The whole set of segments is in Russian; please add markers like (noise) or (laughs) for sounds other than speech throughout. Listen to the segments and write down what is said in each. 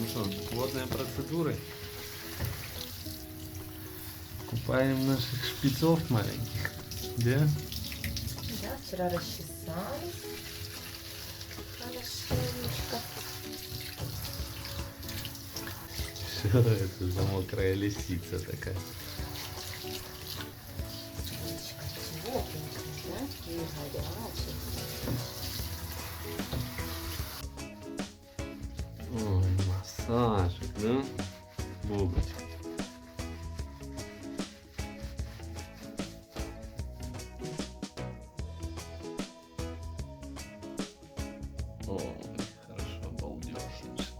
Ну что, водные процедуры. Купаем наших шпицов маленьких. Где? Да, вчера расчесали. Хорошенечко. Что это за мокрая лисица такая? Массажик, да? Бубочка. Ой, хорошо, балдежничает.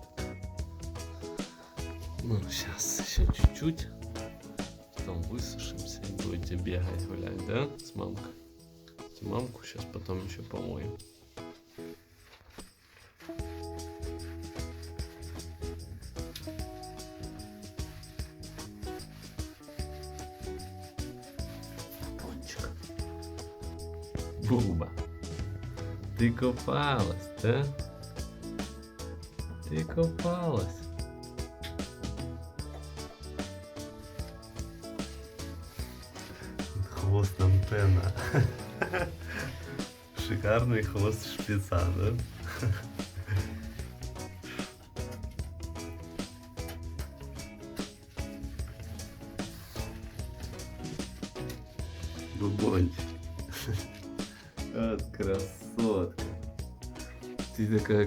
Ну, сейчас еще чуть-чуть. Потом высушимся и будете бегать, гулять, да, с мамкой? Мамку сейчас потом еще помоем. Купалась, да? Ты купалась. Хвост антенна. (laughs) Шикарный хвост шпица, да? (laughs)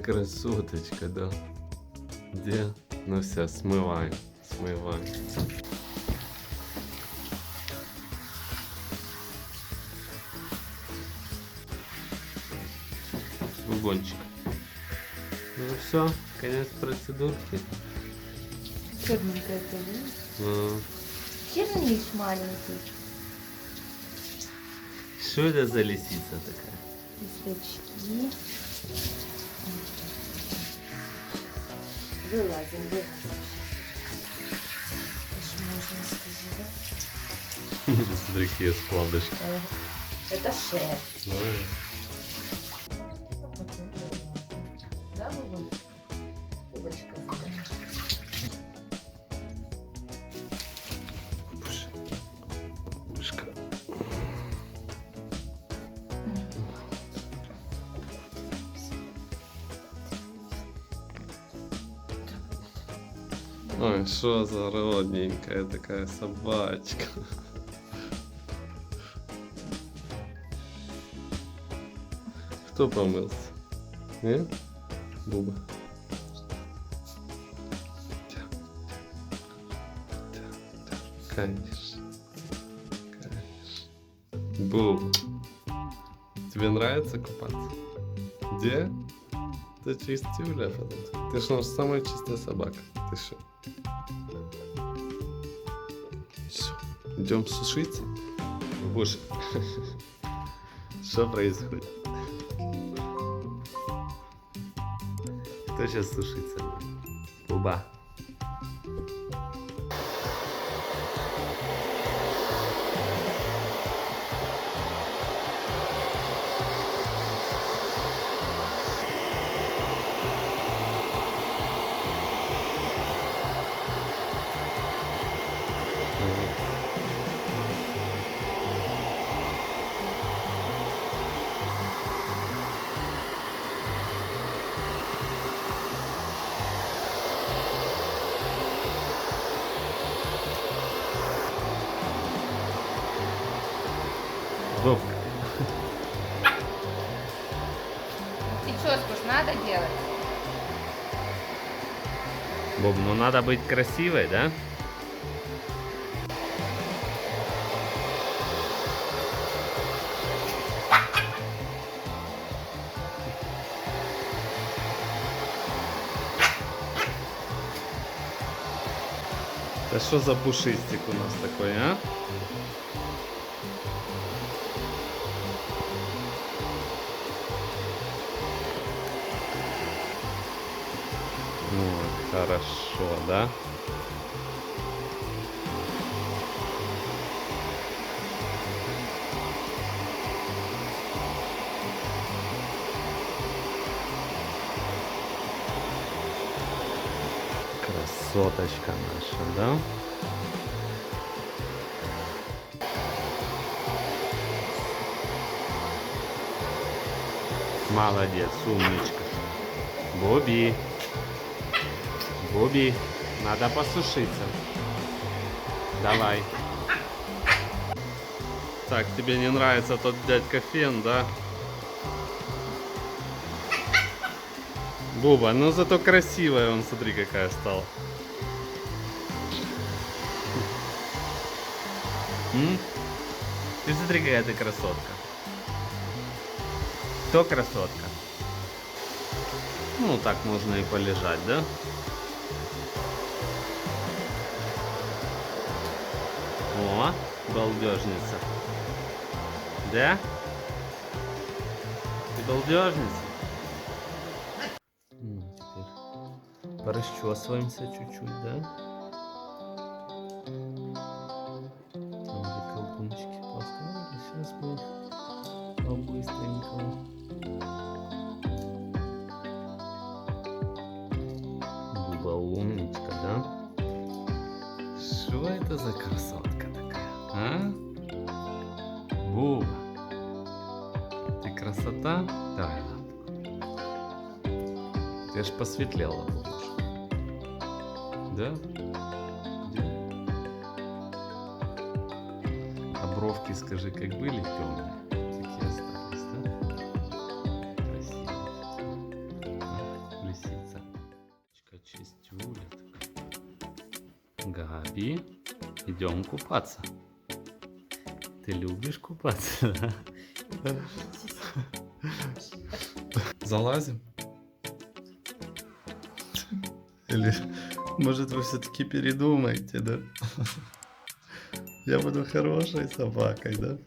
красоточка, да? Где? Ну все, смываем, смываем. Бубончик. Ну все, конец процедурки. Черненькая ты, да? Ну, Черниш маленький. Что это за лисица такая? Листочки. Вылазим, вылазим. Аж можно сказать, Смотри, какие складочки. да? Э, Это шерсть. Ой, что за родненькая такая собачка. Кто помылся? Не? Буба. Конечно. Конечно. Буба. Тебе нравится купаться? Где? Ты чистюля. Ты ж наша самая чистая собака. Ты что? Идем сушиться? Боже. (laughs) Что происходит? Кто сейчас сушится? Буба. Надо быть красивой, да? Да что за пушистик у нас такой, а? Хорошо, да? Красоточка наша, да? Молодец, умничка. Буби. Буби, надо посушиться. Давай. Так, тебе не нравится тот дядька Фен, да? Буба, ну зато красивая, он смотри какая стала. М? Ты смотри, какая ты красотка. Кто красотка? Ну, так можно и полежать, да? О, балдежница. Да? Ты балдежница? Ну, теперь порасчесываемся чуть-чуть, да? Посветлела будешь. Да? А бровки, скажи, как были темные, такие остались, да? Красиво. Лисица. Чистюля. Габи, идем купаться. Ты любишь купаться? да? Залазим? Или, может, вы все-таки передумаете, да? (laughs) Я буду хорошей собакой, да?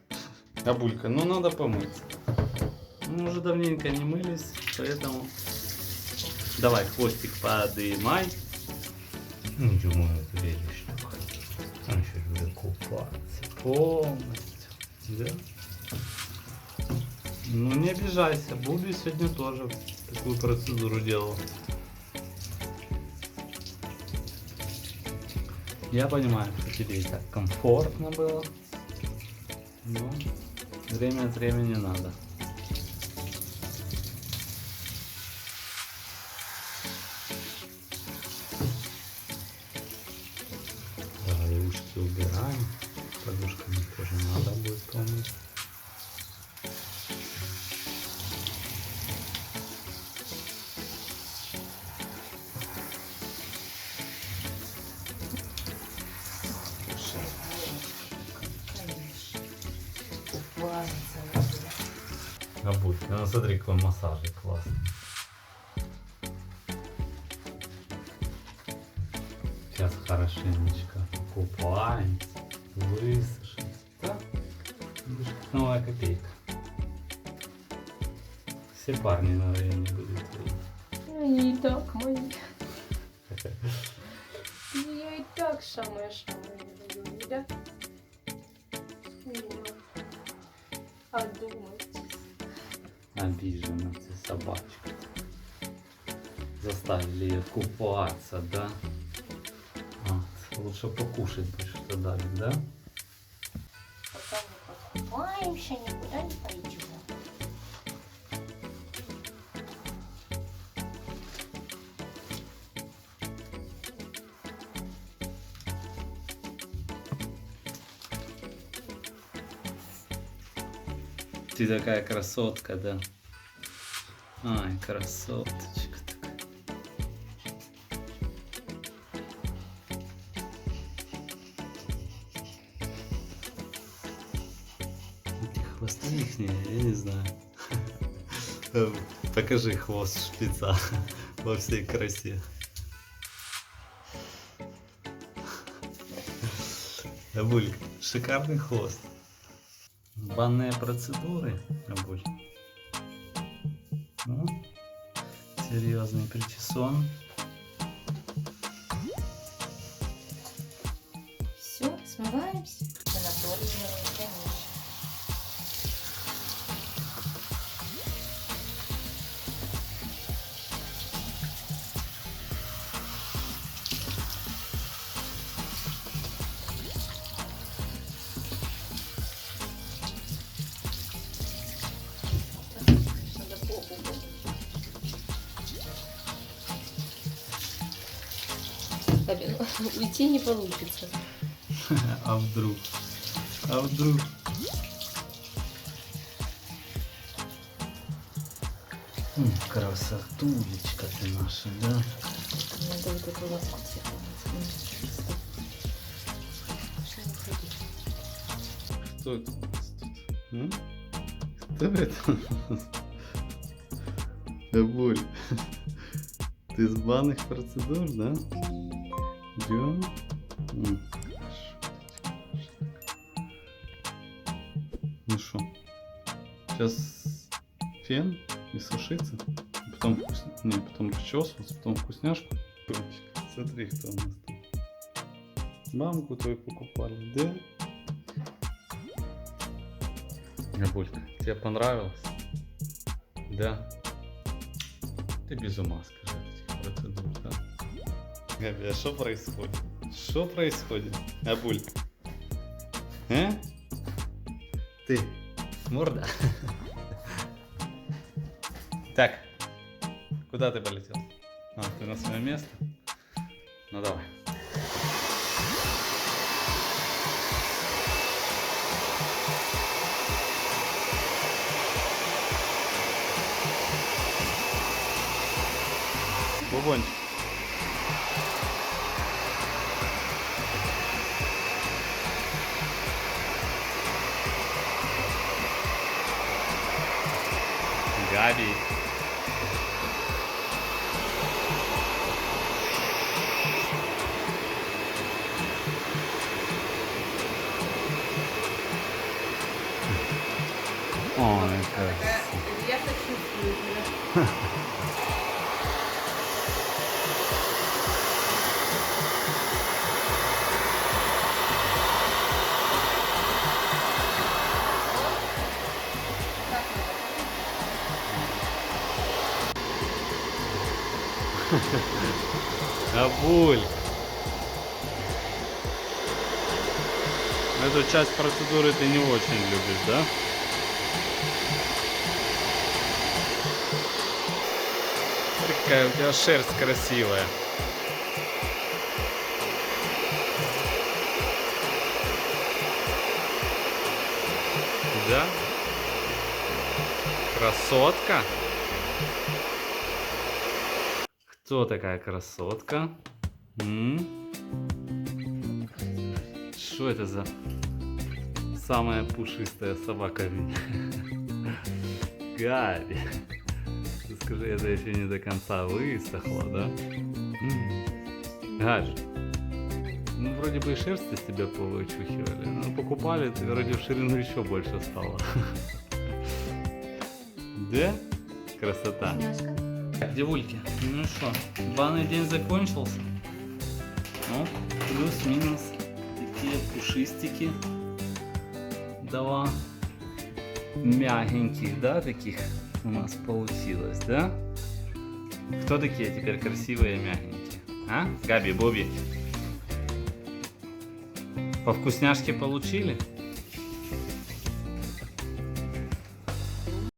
Абулька, ну надо помыться. Мы уже давненько не мылись, поэтому... Давай, хвостик подымай. Ну, думаю, веришь, Он еще будет купаться полностью, да? Ну, не обижайся, Буби сегодня тоже такую процедуру делал. Я понимаю, что тебе и так комфортно было. Но время от времени надо. Давай ушки убираем. Подушками тоже надо будет помыть. Ну какой массажик классный. Сейчас хорошенечко купаемся, высушим. Да? Новая копейка. Все парни на районе будут твои. И так мои. (laughs) Я и так самая-самая люблю, да? А думать. Обижена ты, собачка. Заставили ее купаться, да? Вот. Лучше покушать бы что дали, да? Пока мы покупаемся, никуда не пойдем. Ты такая красотка, да? Ай, красоточка такая. Эти хвосты их не, я не знаю. Покажи хвост шпица (laughs) во всей красе. Абуль, шикарный хвост. Банные процедуры, Абуль. Серьезный причесон. Все, смываемся. Санаторий (laughs) уйти не получится. (laughs) А вдруг? А вдруг? Красотулечка ты наша, да? Надо вот эту ласку. Кто это у нас тут? Кто это? (laughs) у нас? Ты с банных процедур, да? Хорошо. Ну что, сейчас фен и сушиться, потом, вкус... не, потом причесываться, потом вкусняшку. Смотри, кто у нас тут. Мамку твою покупали, да? Габулька, тебе понравилось? Да. Ты без ума, Габи, а что происходит? Что происходит? Габуль? А? Ты, морда? Так, куда ты полетел? А, ты на свое место? Ну давай. Бубончик. Габи. Ой, как. Я Габуль. Эту часть процедуры ты не очень любишь, да? Какая у тебя шерсть красивая. Да? Красотка? Кто такая красотка? Что это за самая пушистая собака в мире? (laughs) Габи. Ты скажи, это еще не до конца высохло, да? Габи. Ну, вроде бы и шерсть из тебя повычухивали, но покупали, ты вроде в ширину еще больше стало. (laughs) Да? Красота. Девульки, ну что, банный день закончился. Ну, плюс-минус такие пушистики. Два мягеньких, да, таких у нас получилось, да? Кто такие теперь красивые мягенькие? А? Габи, Боби? По вкусняшке получили?